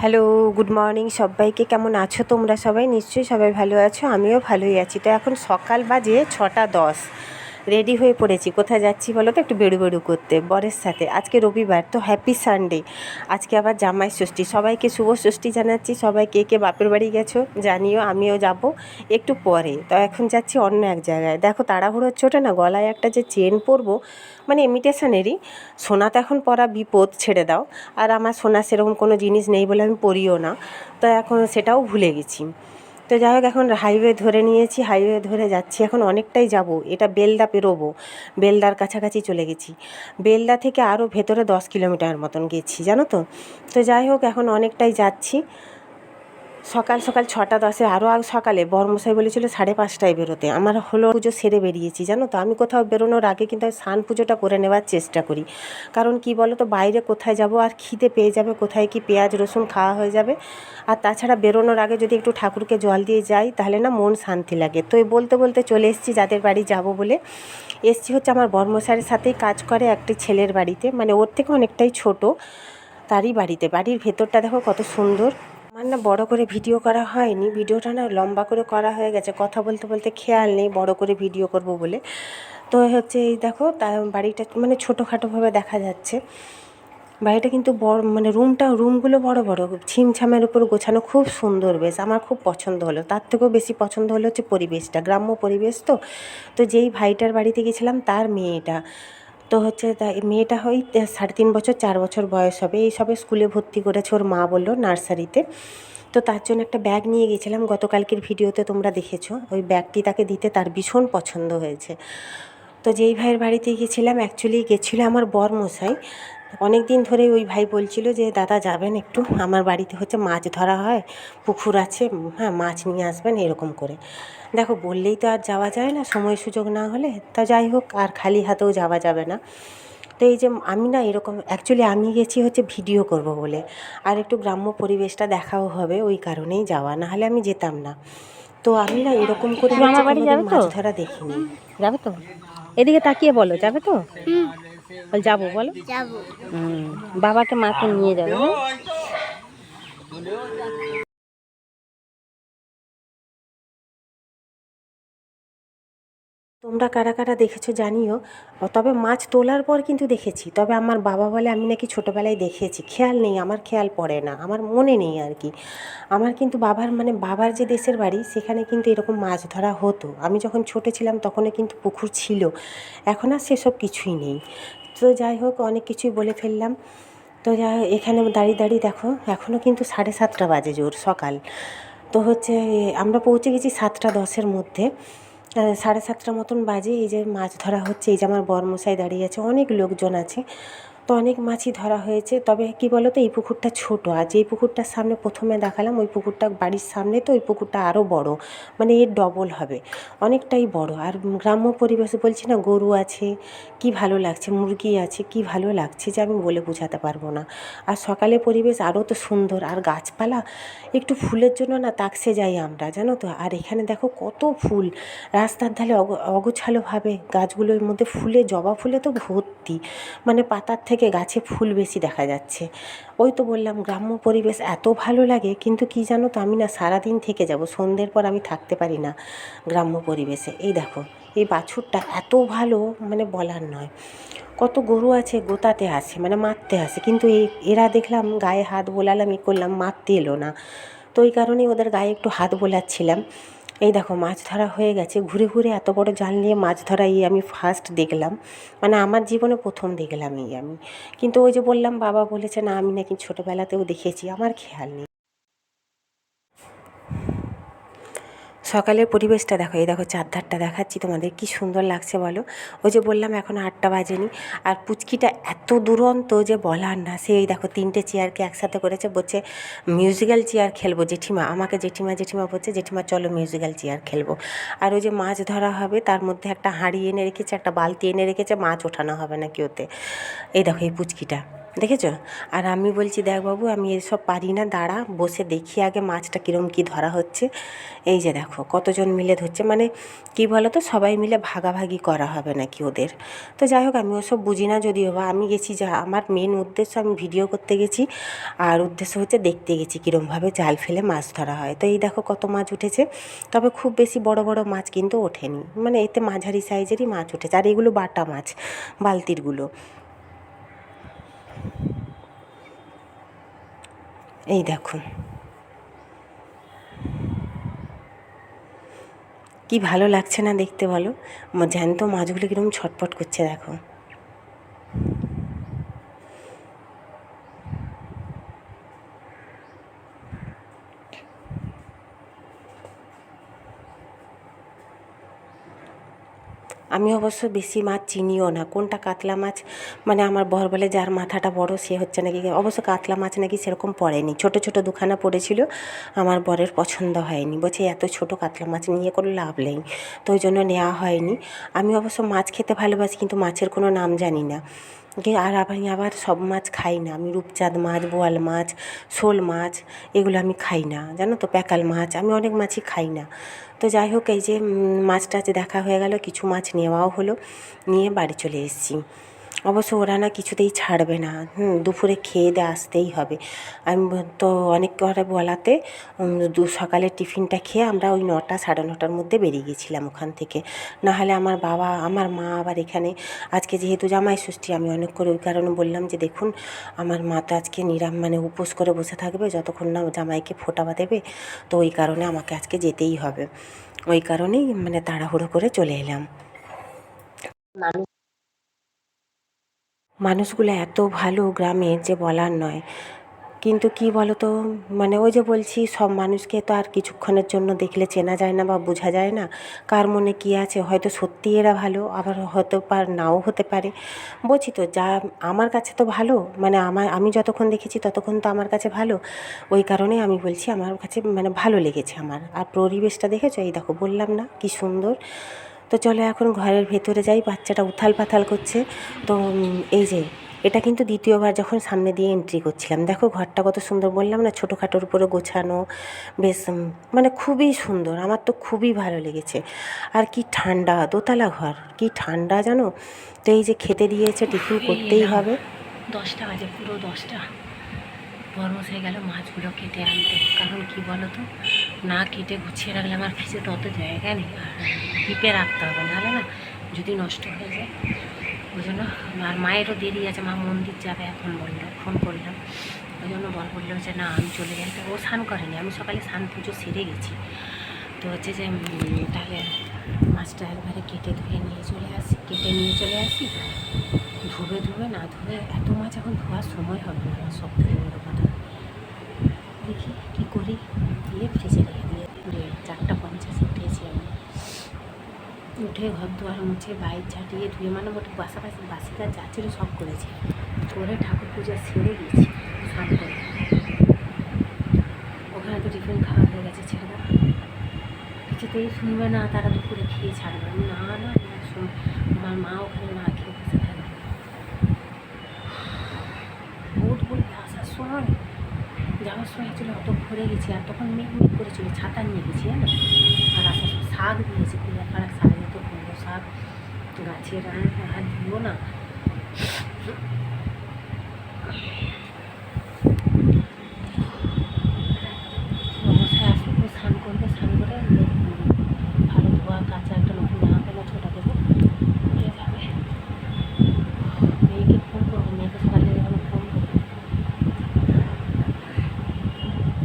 Hello, good morning সবাইকে। কেমন আছো তোমরা সবাই? নিশ্চয়ই সবাই ভালো আছো, আমিও ভালোই আছি। তো এখন সকাল বাজে ছটা দশ। রেডি হয়ে পড়েছি। কোথায় যাচ্ছি বলো তো? একটু বেড়ু বেড়ু করতে, বরের সাথে। আজকে রবিবার, তো হ্যাপি সানডে আজকে আবার জামাই ষষ্ঠী। সবাইকে শুভ ষষ্ঠী জানাচ্ছি। সবাই কে কে বাপের বাড়ি গেছো জানিও, আমিও যাব একটু পরে। তো এখন যাচ্ছি অন্য এক জায়গায়। দেখো তাড়াহুড়োর চোটে না, গলায় একটা যে চেন পরবো মানে ইমিটেশনেরই সোনা তো এখন পরা বিপদ, ছেড়ে দাও। আর আমার সোনা সেরকম কোনো জিনিস নেই বলে আমি পরিও না। তো এখন সেটাও ভুলে গেছি। তো যাই হোক, এখন হাইওয়ে ধরে নিয়েছি হাইওয়ে ধরে যাচ্ছি। এখন অনেকটাই যাব। এটা বেলদা পেরোবো। বেলদার কাছাকাছি চলে গেছি। বেলদা থেকে আরও ভেতরে দশ কিলোমিটার মতন গেছি, জানো তো? তো যাই হোক, এখন অনেকটাই যাচ্ছি। সকাল সকাল ছটা দশে আরও আগ সকালে বরমশাই বলেছিল সাড়ে পাঁচটায় বেরোতে। আমার হলো পুজো সেরে বেরিয়েছি, জানো তো? আমি কোথাও বেরোনোর আগে কিন্তু স্নান পুজোটা করে নেওয়ার চেষ্টা করি। কারণ কি বলো তো বাইরে কোথায় যাব আর খিদে পেয়ে যাবে, কোথায় কি পেঁয়াজ, রসুন খাওয়া হয়ে যাবে। আর তাছাড়া বেরোনোর আগে যদি একটু ঠাকুরকে জল দিয়ে যাই, তাহলে না মন শান্তি লাগে। তো বলতে বলতে চলে এসেছি যাদের বাড়ি যাব বলে। এসছি হচ্ছে আমার বর্মশাইয়ের সাথেই কাজ করে একটি ছেলের বাড়িতে। মানে ওর থেকে অনেকটাই ছোট, তারই বাড়িতে। বাড়ির ভেতরটা দেখো কত সুন্দর। আমার না বড় করে ভিডিও করা হয়নি, ভিডিওটা না লম্বা করে করা হয়ে গেছে, কথা বলতে বলতে খেয়াল নেই, বড় করে ভিডিও করব বলে। তো হচ্ছে এই দেখো তা বাড়িটা মানে ছোটোখাটোভাবে দেখা যাচ্ছে। বাড়িটা কিন্তু বড় মানে রুমটা, রুমগুলো বড় বড়, ছিমছামের উপর গোছানো খুব সুন্দর বেশ, আমার খুব পছন্দ হলো। তার থেকেও বেশি পছন্দ হলো হচ্ছে পরিবেশটা, গ্রাম্য পরিবেশ তো। তো যেই ভাইটার বাড়িতে গেছিলাম, তার মেয়েটা। তো হচ্ছে তাই মেয়েটা হয় সাড়ে তিন বছর, চার বছর বয়স হবে। এই সবে স্কুলে ভর্তি করেছে ওর মা বলল নার্সারিতে। তো তার জন্য একটা ব্যাগ নিয়ে গেছিলাম। গতকালকের ভিডিওতে তোমরা দেখেছ। ওই ব্যাগটি তাকে দিতে তার ভীষণ পছন্দ হয়েছে। তো যেই ভাইয়ের বাড়িতে গেছিলাম অ্যাকচুয়ালি গেছিল আমার বর মশাই অনেক দিন ধরে ওই ভাই বলছিল যে দাদা যাবেন একটু আমার বাড়িতে হচ্ছে মাছ ধরা হয় পুকুর আছে হ্যাঁ মাছ নিয়ে আসবেন এরকম করে। দেখো বললেই তো আর যাওয়া যায় না সময় সুযোগ না হলে। তা যাই হোক আর খালি হাতেও যাওয়া যাবে না। তো এই যে আমি না এরকম অ্যাকচুয়ালি আমি গেছি হচ্ছে ভিডিও করব বলে। আর একটু গ্রাম্য পরিবেশটা দেখাও হবে ওই কারণেই যাওয়া। না হলে আমি যেতাম না। তো আমি না এরকম করে আমার বাড়ি যাবে তো? মাছ ধরা দেখিনি। যাবে তো? এদিকে তাকিয়ে বলো যাবে তো? যাব বলো। যাব। হুম বাবাকে মাকে নিয়ে যাবে। তোমরা কারা কারা দেখেছ জানিও। তবে মাছ তোলার পর কিন্তু দেখেছি। তবে আমার বাবা বলে আমি নাকি ছোটোবেলায় দেখেছি। খেয়াল নেই আমার খেয়াল পড়ে না। আমার মনে নেই আর কি। আমার কিন্তু বাবার মানে বাবার যে দেশের বাড়ি সেখানে কিন্তু এরকম মাছ ধরা হতো। আমি যখন ছোটো ছিলাম তখনও কিন্তু পুকুর ছিল। এখন আর সেসব কিছুই নেই। তো যাই হোক অনেক কিছুই বলে ফেললাম। তো যাই হোক, এখানে দাঁড়িয়ে দাঁড়িয়ে দেখো এখনও কিন্তু সাড়ে সাতটা বাজে জোর সকাল। তো হচ্ছে আমরা পৌঁছে গেছি সাতটা দশের মধ্যে। সাড়ে সাতটা মতন বাজে, এই যে মাছ ধরা হচ্ছে, এই যে আমার বরমশাই দাঁড়িয়ে আছে, অনেক লোকজন আছে। তো অনেক মাছই ধরা হয়েছে। তবে কি বলো তো এই পুকুরটা ছোট। আর যেই পুকুরটার সামনে প্রথমে দেখালাম, ওই পুকুরটা বাড়ির সামনে, তো ওই পুকুরটা আরও বড়। মানে এর ডবল হবে। অনেকটাই বড়। আর গ্রাম্য পরিবেশে বলছি না, গরু আছে, কি ভালো লাগছে, মুরগি আছে, কি ভালো লাগছে যে আমি বলে বোঝাতে পারব না। আর সকালে পরিবেশ আরও তো সুন্দর। আর গাছপালা, একটু ফুলের জন্য না তাকসে যাই আমরা, জানো তো? আর এখানে দেখো কত ফুল। রাস্তার ধারে অগ অগোছালোভাবে গাছগুলোর মধ্যে ফুলে, জবা ফুলে তো ভর্তি। মানে পাতার থেকে গাছে ফুল বেশি দেখা যাচ্ছে। ওই তো বললাম, গ্রাম্য পরিবেশ এত ভালো লাগে, কিন্তু কি জানো তো, আমি না সারাদিন থেকে যাব, সন্ধ্যের পর আমি থাকতে পারি না গ্রাম্য পরিবেশে। এই দেখো, এই বাছুরটা এত ভালো মানে বলার নয়। কত গরু আছে, গোতাতে আসে মানে মারতে আসে কিন্তু এরা দেখলাম গায়ে হাত বোলালাম ই করলাম, মারতে এলো না। তো ওই কারণেই ওদের গায়ে একটু হাত বোলাচ্ছিলাম। এই দেখো, মাছ ধরা হয়ে গেছে। ঘুরে ঘুরে এত বড় জাল নিয়ে মাছ ধরা এই আমি ফার্স্ট দেখলাম। মানে আমার জীবনে প্রথম দেখলাম এই আমি। কিন্তু ওই যে বললাম, বাবা বলেছে, না, আমি নাকি ছোটোবেলাতেও দেখেছি, আমার খেয়াল নেই। সকালের পরিবেশটা দেখো, এই দেখো চারধারটা দেখাচ্ছি তোমাদের, কি সুন্দর লাগছে বলো? ওই যে বললাম এখন আটটা বাজেনি, আর পুচকিটা এত দুরন্ত যে বলার না, সে এই দেখো তিনটে চেয়ারকে একসাথে করেছে, বলছে মিউজিক্যাল চেয়ার খেলব, জেঠিমা, আমাকে জেঠিমা জেঠিমা বলছে, জেঠিমা চলো মিউজিক্যাল চেয়ার খেলব। আর ওই যে মাছ ধরা হবে, তার মধ্যে একটা হাঁড়ি এনে রেখেছে, একটা বালতি এনে রেখেছে, মাছ ওঠানো হবে নাকি ওতে। এই দেখো এই পুচকিটা। দেখেছ? আর আমি বলছি, দেখ বাবু, আমি এসব পারি না, দাঁড়া, বসে দেখি আগে মাছটা কীরকম কী ধরা হচ্ছে। এই যে দেখো, কতজন মিলে ধরছে মানে কি বলো তো সবাই মিলে ভাগাভাগি করা হবে নাকি ওদের। তো যাই হোক, আমি ওসব বুঝি না যদিও বা, আমি গেছি যা, আমার মেন উদ্দেশ্য, আমি ভিডিও করতে গেছি, আর উদ্দেশ্য হচ্ছে দেখতে গেছি কীরমভাবে জাল ফেলে মাছ ধরা হয়। তো এই দেখো কত মাছ উঠেছে, তবে খুব বেশি বড় বড় মাছ কিন্তু ওঠেনি। মানে এতে মাঝারি সাইজেরই মাছ উঠেছে, আর এগুলো বাটা মাছ বালতিরগুলো এই দেখুন। কি ভালো লাগছে না দেখতে বলো? জ্যান্ত মাছগুলো কীরকম ছটপট করছে দেখো। আমি অবশ্য বেশি মাছ চিনিও না। কোনটা কাতলা মাছ? মানে আমার বর বলে যার মাথাটা বড়, সে হচ্ছে নাকি অবশ্য কাতলা মাছ নাকি সেরকম পড়েনি। ছোট ছোট দুখানা পড়েছিল, আমার বরের পছন্দ হয়নি। বলছে, এত ছোট কাতলা মাছ, নিয়ে কোনো লাভ নেই। তো ওই জন্য নেওয়া হয়নি। আমি অবশ্য মাছ খেতে ভালোবাসি, কিন্তু মাছের কোনো নাম জানি না। আর আমি আবার সব মাছ খাই না। আমি রূপচাঁদ মাছ, বোয়াল মাছ, শোল মাছ, এগুলো আমি খাই না। জানো তো, প্যাকাল মাছ, আমি অনেক মাছই খাই না। তো যাই হোক, এই যে মাছ টাছ দেখা হয়ে গেল, কিছু মাছ নেওয়াও হলো, নিয়ে বাড়ি চলে এসেছি। অবশ্য ওরা না কিছুতেই ছাড়বে না। হুম, দুপুরে খেয়ে দিয়ে আসতেই হবে। আমি তো অনেক করে বলাতে দু সকালে টিফিনটা খেয়ে আমরা ওই নটা, সাড়ে নটার মধ্যে বেরিয়ে গেছিলাম ওখান থেকে। নাহলে আমার বাবা, আমার মা আবার এখানে। আজকে যেহেতু জামাই ষষ্ঠী, আমি অনেক করে ওই কারণে বললাম যে, দেখুন, আমার মা তো আজকে নিরাম মানে উপোস করে বসে থাকবে, যতক্ষণ না জামাইকে ফোটাবা দেবে, তো ওই কারণে আমাকে আজকে যেতেই হবে। ওই কারণেই মানে তাড়াহুড়ো করে চলে এলাম। মানুষগুলো এত ভালো গ্রামের যে বলার নয়। কিন্তু কি বলো তো মানে ওই যে বলছি, সব মানুষকে তো আর কিছুক্ষণের জন্য দেখলে চেনা যায় না বা বোঝা যায় না কার মনে কী আছে। হয়তো সত্যি এরা ভালো, আবার হয়তো পার নাও হতে পারে। বলছি তো, যা আমার কাছে তো ভালো মানে আমার, আমি যতক্ষণ দেখেছি ততক্ষণ তো আমার কাছে ভালো। ওই কারণে আমি বলছি আমার কাছে মানে ভালো লেগেছে আমার। আর পরিবেশটা দেখেছ? এই দেখো, বললাম না, কি সুন্দর। তো চলো এখন ঘরের ভেতরে যাই বাচ্চাটা উথাল পাথাল করছে। তো এই যে এটা কিন্তু দ্বিতীয়বার যখন সামনে দিয়ে এন্ট্রি করছিলাম। দেখো ঘরটা কত সুন্দর বললাম না ছোটোখাটোর উপরে গোছানো বেশ মানে খুবই সুন্দর। আমার তো খুবই ভালো লেগেছে। আর কি ঠান্ডা দোতলা ঘর কি ঠান্ডা জানো? তো এই যে খেতে দিয়েছে টিফিন করতেই হবে। দশটা বাজে পুরো দশটা। হয়ে গেল, মাছগুলো কেটে আনতে। কারণ কি বলো তো না কেটে গুছিয়ে রাখলে আমার ফ্রিজে তো অত জায়গা নেই। আর ডিপে রাখতে হবে, নাহলে না যদি নষ্ট হয়ে যায়। ওই জন্য আর মায়েরও দেরি আছে, মা মন্দির যাবে এখন বলল, ফোন করলাম ওই জন্য বল বলল যে, না, আমি চলে যাই। ও স্নান করেনি, আমি সকালে স্নান পুজো সেরে গেছি। তো হচ্ছে যে তাহলে মাছটা একবারে কেটে ধুয়ে নিয়ে চলে আসি, কেটে নিয়ে চলে আসি। ধুবে ধুবে না ধুবে এত মাছ এখন ধোয়ার সময় হবে না, সব থেকে দেখি কী করি? দিয়ে ফ্রিজে রেখে দিয়ে দিয়ে চারটা পঞ্চাশে উঠেছি আমি। উঠে ঘর দুয়ার মুছে বাইর ঝাঁটিয়ে ধুয়ে মানে মোটে পাশাপাশি বাসি যা ছিল সব করেছি। করে ঠাকুর পুজো সেরে গেছি, স্নান করে। ওখানে তো টিফিন খাওয়া হয়ে গেছে দাও। কিছুতেই শুনবে না, তারা দুপুরে খেয়ে ছাড়বে। না না আমার মা ওখানে না খেয়ে বসে থাকবে। ভোট বলতে আসার সময় যাওয়ার সময় ছিল অত ঘুরে গেছি আর তখন মেঘ মেঘ করেছিল ছাতা নিয়ে গেছি, জানো? আর আসার সময় শাক দিয়েছি কুড়িয়া পাড়া শাক এত কুমড়ো শাক, গাছের আর দিও না অবস্থায় আসব স্নান করবে স্নান করে ভালো ধোয়া কাঁচা একটা নতুন জামা প্যান্ট ছোটা দেবো হয়ে যাবে মেয়েকে ফোন করব মেয়েকে সকালে আমি ফোন করব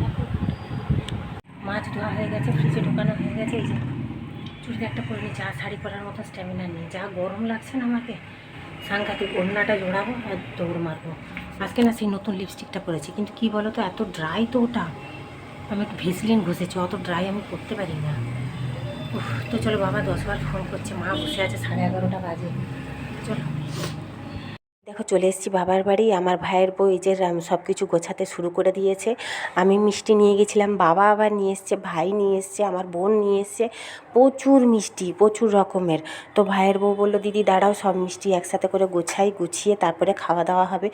দেখো, মাছ ধোয়া হয়ে গেছে ফ্রিজে ঢোকানো হয়ে গেছে এই যে চুড়িদারটা পরে নিয়েছি আর শাড়ি পরার মতো স্ট্যামিনা নেই যা গরম লাগছে না আমাকে, সাংঘাতিক ওড়নাটা জোড়াবো আর দৌড় মারবো। আজকে না সেই নতুন লিপস্টিকটা পরেছি, কিন্তু কি বলো তো এত ড্রাই তো ওটা। আমি একটু ভেসলিন ঘষেছি, অত ড্রাই আমি করতে পারি না। তো চলো বাবা দশবার ফোন করছে, মা বসে আছে সাড়ে এগারোটা বাজে। চলো। দেখো চলে এসেছি বাবার বাড়ি। আমার ভাইয়ের বউ এই যে সব কিছু গোছাতে শুরু করে দিয়েছে। আমি মিষ্টি নিয়ে গেছিলাম, বাবা আবার নিয়ে এসছে, ভাই নিয়ে এসছে, আমার বোন নিয়ে এসছে। প্রচুর মিষ্টি, প্রচুর রকমের। তো ভাইয়ের বউ বলল, দিদি, দাঁড়াও, সব মিষ্টি একসাথে করে গোছাই, গুছিয়ে তারপরে খাওয়া দাওয়া হবে।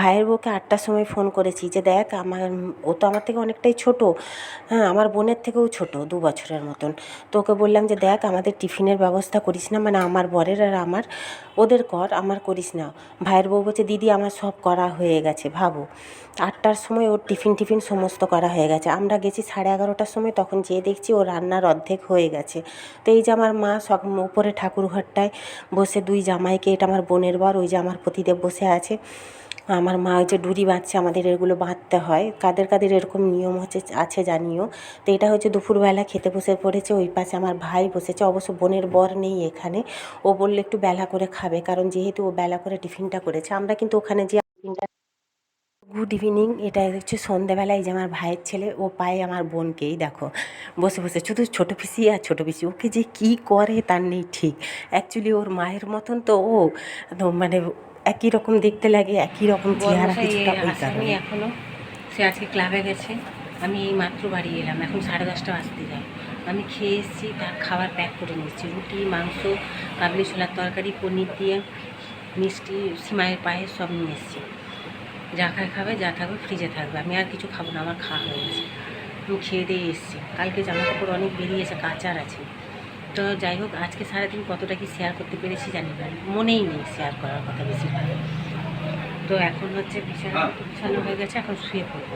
ভাইয়ের বউকে আটটার সময় ফোন করেছি যে, দেখ, আমার, ও তো আমার থেকে অনেকটাই ছোট। হ্যাঁ আমার বোনের থেকেও ছোট, দু বছরের মতন। তো ওকে বললাম যে, দেখ, আমাদের টিফিনের ব্যবস্থা করিস না মানে আমার বরের আর আমার। ওদের কর, আমার করিস না। ভাইয়ের বউ বলছে, দিদি, আমার সব করা হয়ে গেছে, ভাবো। আটটার সময় ওর টিফিন টিফিন সমস্ত করা হয়ে গেছে। আমরা গেছি সাড়ে এগারোটার সময়, তখন যেয়ে দেখছি ও রান্নার অর্ধেক হয়ে গেছে। তো এই যে আমার মা সব উপরে ঠাকুরঘরটায় বসে, দুই জামাইকে, এটা আমার বোনের বর ওই যে আমার পতিদেব বসে আছে। আমার মা যে ডুরি বাঁধছে, আমাদের এগুলো বাঁধতে হয়। কাদের কাদের এরকম নিয়ম হচ্ছে, আছে জানিও। তো এটা হচ্ছে দুপুরবেলা খেতে বসে পড়েছে, ওই পাশে আমার ভাই বসেছে। অবশ্য বোনের বর নেই এখানে। ও বললে একটু বেলা করে খাবে, কারণ যেহেতু ও বেলা করে টিফিনটা করেছে, আমরা কিন্তু ওখানে যে টিফিনটা গুড ইভিনিং, এটা হচ্ছে সন্ধেবেলায় যে আমার ভাইয়ের ছেলে, ও পায় আমার বোনকেই, দেখো। বসে বসে, শুধু ছোটো পিসি আর ছোটো পিসি, ওকে যে কী করে তার নেই ঠিক। অ্যাকচুয়ালি ওর মায়ের মতন তো ও মানে একই রকম দেখতে লাগে একই রকম চেহারা কিছুটা ওই কারণে। এখনও সে আজকে ক্লাবে গেছে। আমি এই মাত্র বাড়ি এলাম। এখন সাড়ে দশটা বাজতে যায়। আমি খেয়ে এসেছি তার খাবার প্যাক করে নিয়েছি রুটি মাংস কাবলি ছোলার তরকারি পনির দিয়ে মিষ্টি সিমাইয়ের পায়েস সব নিয়ে এসেছি। যা খায় খাবে যা থাকবে ফ্রিজে থাকবে। আমি আর কিছু খাব না আমার খাওয়া হয়ে গেছে। আমি খেয়ে দিয়ে এসেছি। কালকে জামা কাপড় অনেক বেরিয়েছে কাচার আছে। তো যাই হোক আজকে সারাদিন কতটা কি শেয়ার করতে পেরেছি জানি না। মনেই নেই শেয়ার করার কথা বেশিরভাগ। তো এখন হচ্ছে বিছানা বিছানো হয়ে গেছে এখন শুয়ে পড়ব।